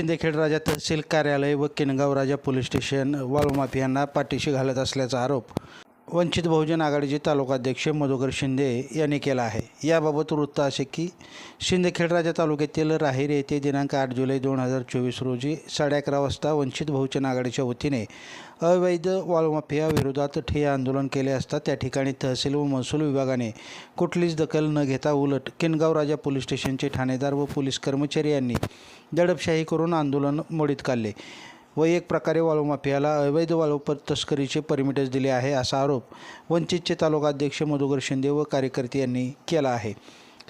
सिंदखेड राजा तहसील कार्यालय व किनगाव राजा पोलीस स्टेशन वाळू यांना पाठीशी घालत असल्याचा आरोप. वंचित बहुजन आघाडीचे तालुकाध्यक्ष मधुकर शिंदे यांनी केला आहे. याबाबत वृत्त असे की शिंदखेडराजा तालुक्यातील राहेर येथे दिनांक आठ जुलै दोन हजार चोवीस रोजी साडे अकरा वाजता वंचित बहुजन आघाडीच्या वतीने अवैध वाळूमाफिया विरोधात ठिय्या आंदोलन केले असता त्या ठिकाणी तहसील व महसूल विभागाने कुठलीच दखल न घेता उलट किनगाव राजा पोलीस स्टेशनचे ठाणेदार व पोलीस कर्मचारी यांनी दडपशाही करून आंदोलन मोडीत काढले. व एक प्रकारे वाळूमाफियाला अवैध वाळू तस्करीचे परमिटच दिले आहे असा आरोप वंचितचे तालुकाध्यक्ष मधुकर शिंदे व कार्यकर्ते यांनी केला आहे.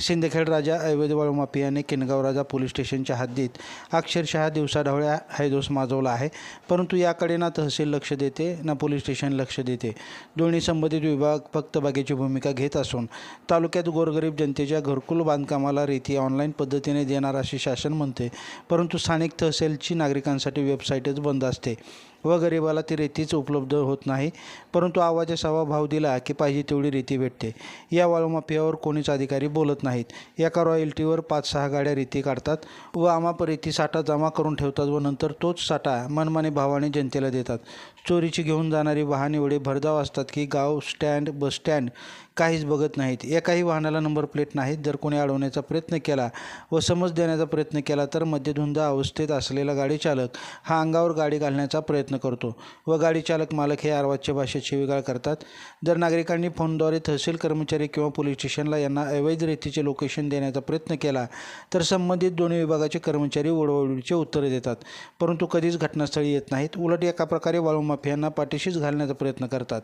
सिंदखेड राजा अवैध वाळू माफियाने किनगाव राजा पोलीस स्टेशनच्या हद्दीत अक्षरशः दिवसाढवळ्या हैदोस माजवला आहे. परंतु याकडे ना तहसील लक्ष देते ना पोलीस स्टेशन लक्ष देते. दोन्ही संबंधित विभाग फक्त बागेची भूमिका घेत असून तालुक्यात गोरगरीब जनतेच्या घरकुल बांधकामाला रीती ऑनलाईन पद्धतीने देणार असे शासन म्हणते. परंतु स्थानिक तहसीलची नागरिकांसाठी वेबसाईटच बंद असते. व गरिबाला ती रेतीच उपलब्ध होत नाही. परंतु आवाजा सवा भाव दिला की पाहिजे तेवढी रेती भेटते. या वाळूमाफियावर कोणीच अधिकारी बोलत नाहीत. एका रॉयल्टीवर पाच सहा गाड्या रेती काढतात व आमाप रेती साठा जमा करून ठेवतात व नंतर तोच साठा मनमानी भावाने जनतेला देतात. चोरीची घेऊन जाणारी वाहन एवढे भरधाव असतात की गाव स्टँड बस स्टँड काहीच बघत नाहीत. एकाही वाहनाला नंबर प्लेट नाहीत. जर कोणी अडवण्याचा प्रयत्न केला व समज देण्याचा प्रयत्न केला तर मध्यधुंद अवस्थेत असलेला गाडी चालक हा अंगावर गाडी घालण्याचा प्रयत्न प्रयत्न करतो व गाडी चालक मालक हे अर्वाच्य भाषेत शिवीगाळ करतात. जर नागरिकांनी फोनद्वारे तहसील कर्मचारी किंवा पोलीस स्टेशनला यांना अवैध रीतीचे लोकेशन देण्याचा प्रयत्न केला तर संबंधित दोन्ही विभागाचे कर्मचारी ओढवडीचे उत्तरे देतात. परंतु कधीच घटनास्थळी येत नाहीत. उलट एका प्रकारे वाळू माफियांना पाठीशीच घालण्याचा प्रयत्न करतात.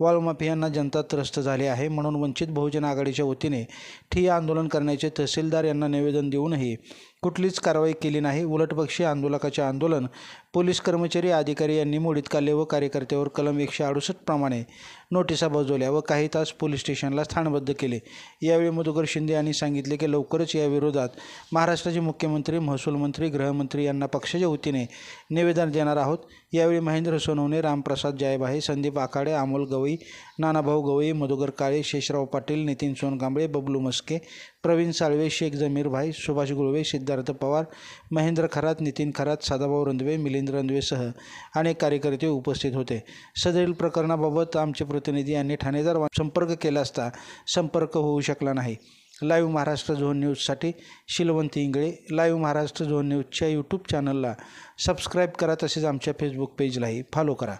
वाळू माफियांना जनता त्रस्त झाली आहे म्हणून वंचित बहुजन आघाडीच्या वतीने ठिय्या आंदोलन करण्याचे तहसीलदार यांना निवेदन देऊनही कुठलीच कारवाई केली नाही. उलटपक्षी आंदोलकाचे आंदोलन पोलीस कर्मचारी अधिकारी यांनी मोडीत काले व कार्यकर्त्यावर कलम एकशे अडुसष्ट प्रमाणे नोटिसा बजवल्या व काही तास पोलीस स्टेशनला स्थानबद्ध केले. यावेळी मधुकर शिंदे यांनी सांगितले की लवकरच या विरोधात महाराष्ट्राचे मुख्यमंत्री महसूल मंत्री गृहमंत्री यांना पक्षाच्या वतीने निवेदन देणार आहोत. यावेळी महेंद्र सोनवणे रामप्रसाद जायभाई संदीप आखाडे अमोल गवई नानाभाऊ गवई मधुकर काळे शेषराव पाटील नितीन सोनकांबळे बबलू मस्के प्रवीण साळवे शेख जमीरभाई सुभाष गुळवे सिद्धार्थ पवार महेंद्र खरात नितीन खरात सदाभाऊ रंधवे मिलिंद रंधवेसह अनेक कार्यकर्ते उपस्थित होते. सदरील प्रकरणाबाबत आमचे प्रतिनिधी यांनी ठाणेदार संपर्क केला असता संपर्क होऊ शकला नाही. लाईव्ह महाराष्ट्र झोन न्यूजसाठी शिलवंती इंगळे. लाईव्ह महाराष्ट्र झोन न्यूजच्या यूट्यूब चॅनलला सबस्क्राईब करा तसेच आमच्या फेसबुक पेजलाही फॉलो करा.